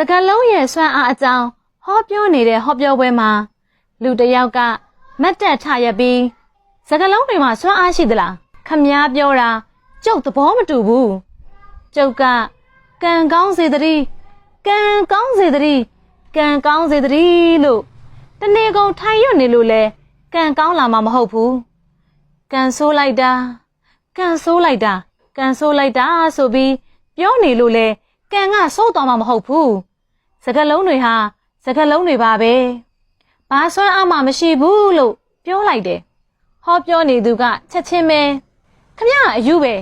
စကလုံးရဲ့စွမ်းအားအကြောင်းဟောပြောနေတဲ့ဟောပြောပွဲမှာလူတစ်ယောက်ကမတ်တက်ထရက်ပြီးစကလုံးတွေမှာစွမ်းအားရှိသလားခမည်းပြောတာကျုပ်သဘောမတူဘူးကျုပ်ကကံကောင်းစေတည်းကံကောင်းစေတည်းကံကောင်းစေတည်းလို့တနေ့ကုန်ထိုင်ရွတ်နေလို့လဲကံကောင်းလာမှာမဟုတ်ဘူးကံဆိုးလိုက်တာကံဆိုးလိုက်တာကံဆိုးလိုက်တာဆိုပြီးပြောနေလို့လဲကံကဆိုးသွားမှာမဟုတ်ဘူး စကလုံးတွေဟာစကလုံးတွေပါပဲဘာဆွမ်းအားမှမရှိဘူးလို့ပြောလိုက်တယ်ဟောပြောနေသူကချက်ချင်းပဲခမရအယူပဲ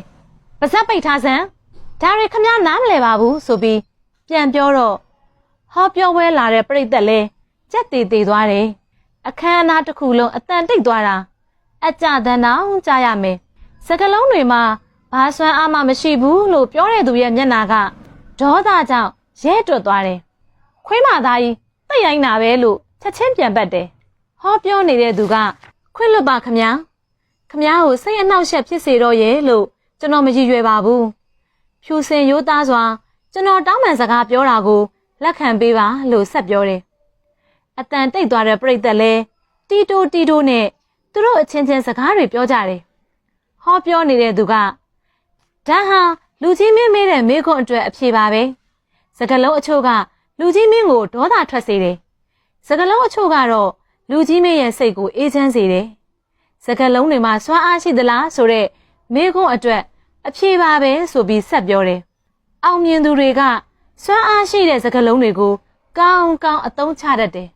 ပါဇက်ပိတ်ထားစမ်းဒါတွေခမရနားမလဲပါဘူးဆိုပြီးပြန်ပြောတော့ဟောပြောဝဲလာတဲ့ပြိတ္တလဲကြက်တည်တည်သွားတယ်အခမ်းအနားတစ်ခုလုံးအတန်တိတ်သွားတာအကြတန်းတောင်ကြားရမယ်စကလုံးတွေမှာဘာဆွမ်းအားမှမရှိဘူးလို့ပြောတဲ့သူရဲ့မျက်နာကဒေါသကြောင့်ရဲတွတ်သွားတယ် ခွေးမသားကြီးတိတ်ရိုင်းတာပဲလို့ချက်ချင်းပြန်ပတ်တယ်ဟောပြောနေတဲ့သူကခွင့်လွတ်ပါခမညာခမညာကိုစိတ်အနှောက်အယှက်ဖြစ်စေတော့ရဲ့လို့ကျွန်တော်မရည်ရွယ်ပါဘူးဖြူစင်ရိုးသားစွာကျွန်တော်တောင်းပန်စကားပြောတာကိုလက်ခံပေးပါလို့ဆက်ပြောတယ်အတန်တိတ်သွားတဲ့ပြိတ္တလဲတီတိုတီတိုနဲ့သူတို့အချင်းချင်းစကားတွေပြောကြတယ်ဟောပြောနေတဲ့သူကဒါဟာလူကြီးမင်းမေးတဲ့မေးခွန်းအတွက်အဖြေပါပဲစကလုံးအချို့က လူကြီးမင်းကိုဒေါသထွက်စေတယ်စကလုံးအချို့ကတော့လူကြီးမင်းရဲ့စိတ်ကိုအေးချမ်းစေတယ်စကလုံးတွေမှာစွမ်းအားရှိသလားဆိုတော့မေးခွန်းအတွက်အဖြေပါပဲဆိုပြီးဆက်ပြောတယ်အောင်မြင်သူတွေကစွမ်းအားရှိတဲ့စကလုံးတွေကိုကောင်းကောင်းအသုံးချတတ်တယ်